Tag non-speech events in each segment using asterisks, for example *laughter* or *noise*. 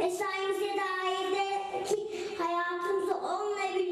mesaimize dair de ki hayatımızı onunla birlikte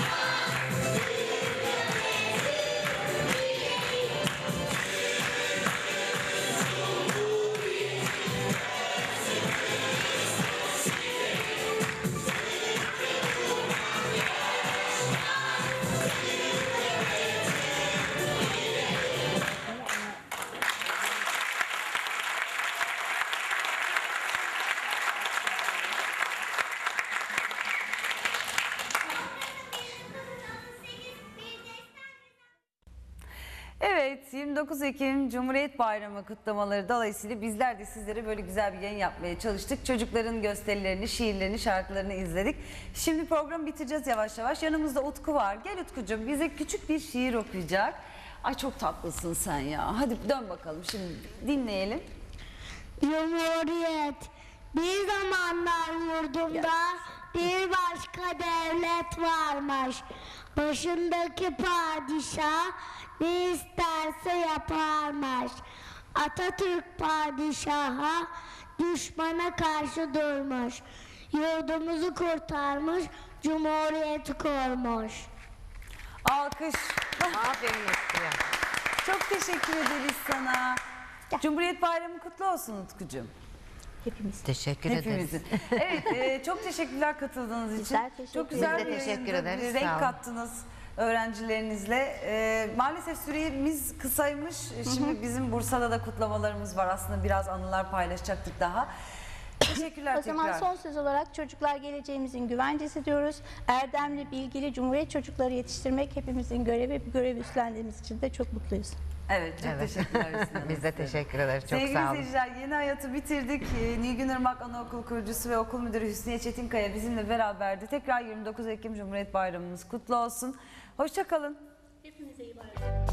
Yeah. 29 Ekim Cumhuriyet Bayramı kutlamaları dolayısıyla bizler de sizlere böyle güzel bir yayın yapmaya çalıştık. Çocukların gösterilerini, şiirlerini, şarkılarını izledik. Şimdi programı bitireceğiz yavaş yavaş. Yanımızda Utku var. Gel Utkucuğum bize küçük bir şiir okuyacak. Ay çok tatlısın sen ya. Hadi dön bakalım şimdi dinleyelim. Cumhuriyet bir zamanlar yurdumda bir başka devlet varmış. Başındaki padişah ne isterse yaparmış. Atatürk padişaha düşmana karşı durmuş. Yurdumuzu kurtarmış, cumhuriyeti kurmuş. Alkış. Aferin Utku'ya. Çok teşekkür ederiz sana. Cumhuriyet Bayramı kutlu olsun Utkucuğum. Hepimiz. Teşekkür ederiz. Hepimizin. Evet, e, çok teşekkürler katıldığınız için. Teşekkür çok güzel bir de teşekkür yayındı. ederiz, Renk sağ olun. kattınız öğrencilerinizle. E, maalesef süremiz kısaymış. Şimdi bizim Bursa'da da kutlamalarımız var. Aslında biraz anılar paylaşacaktık daha. Teşekkürler O zaman tekrar. son söz olarak çocuklar geleceğimizin güvencesi diyoruz. Erdemli, bilgili, cumhuriyet çocukları yetiştirmek hepimizin görevi. Bu görevi üstlendiğimiz için de çok mutluyuz. Evet, çok Evet. teşekkürler. Hüsnü *laughs* Hanım Biz de teşekkür ederiz. Çok Sevgili sağ olun. seyirciler yeni hayatı bitirdik. Ee, Nilgün Irmak Anaokul kurucusu ve okul müdürü Hüsniye Çetinkaya bizimle beraberdi. Tekrar 29 Ekim Cumhuriyet Bayramımız kutlu olsun. Hoşçakalın. Hepinize iyi bayramlar.